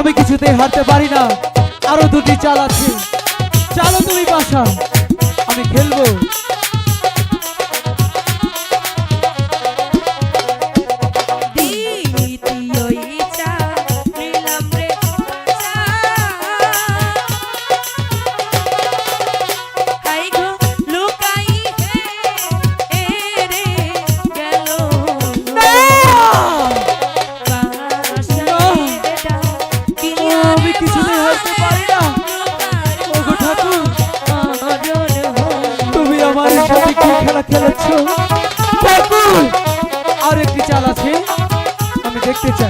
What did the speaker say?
আমি কিছুতেই হারতে পারি না। আরও দুটি চাল আছে। চালো তুমি বাসা আমি খেলব। আর একটি চাল আছে আমি দেখতে চাই।